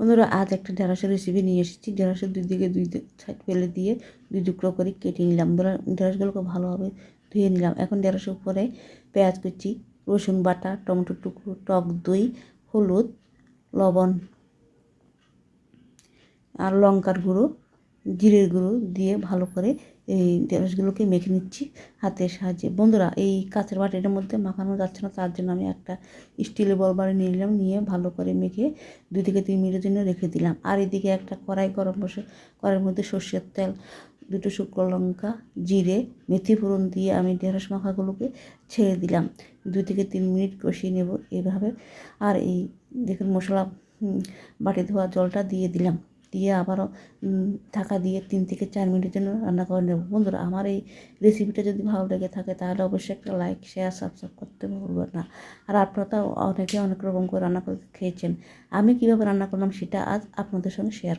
বন্ধুরা আজ একটা ঢেঁড়সের রেসিপি নিয়ে এসেছি। ঢেঁড়সের দুই দিকে দুই সাইড ফেলে দিয়ে দুই টুকরো করে কেটে নিলাম। ধরো- ঢেঁড়সগুলোকে ভালোভাবে ধুয়ে নিলাম। এখন ঢেঁড়সের উপরে পেঁয়াজ কুচি, রসুন বাটা, টমেটো টুকরো, টক দই, হলুদ, লবণ আর লঙ্কার গুঁড়ো জিরের গুঁড়ো দিয়ে ভালো করে এই ঢেঁড়সগুলোকে মেখে নিচ্ছি হাতের সাহায্যে। বন্ধুরা, এই কাঁচের বাটিটার মধ্যে মাখানো যাচ্ছে না, তার জন্য আমি একটা স্টিলের বল বাড়ি নিয়ে নিলাম, নিয়ে ভালো করে মেখে দুই থেকে তিন মিনিটের জন্য রেখে দিলাম। আর এদিকে একটা কড়াই গরম বসে, কড়াইয়ের মধ্যে সর্ষের তেল, দুটো শুকনো লঙ্কা, জিরে, মেথি ফোড়ন দিয়ে আমি ঢেঁড়স মাখাগুলোকে ছেড়ে দিলাম। দুই থেকে তিন মিনিট কষিয়ে নেব এইভাবে আর এই দেখুন মশলা বাটি ধোয়া জলটা দিয়ে দিলাম। দিয়ে আবারও ঢাকা দিয়ে তিন থেকে চার মিনিটের জন্য রান্না করে নেব। বন্ধুরা, আমার এই রেসিপিটা যদি ভালো লেগে থাকে, তাহলে অবশ্যই একটা লাইক শেয়ার সাবস্ক্রাইব করতে ভুলবেন না। আর আপনারা তো অনেকে অনেক রকম করে রান্না করে খেয়েছেন। আমি কীভাবে রান্না করলাম সেটা আজ আপনাদের সঙ্গে শেয়ার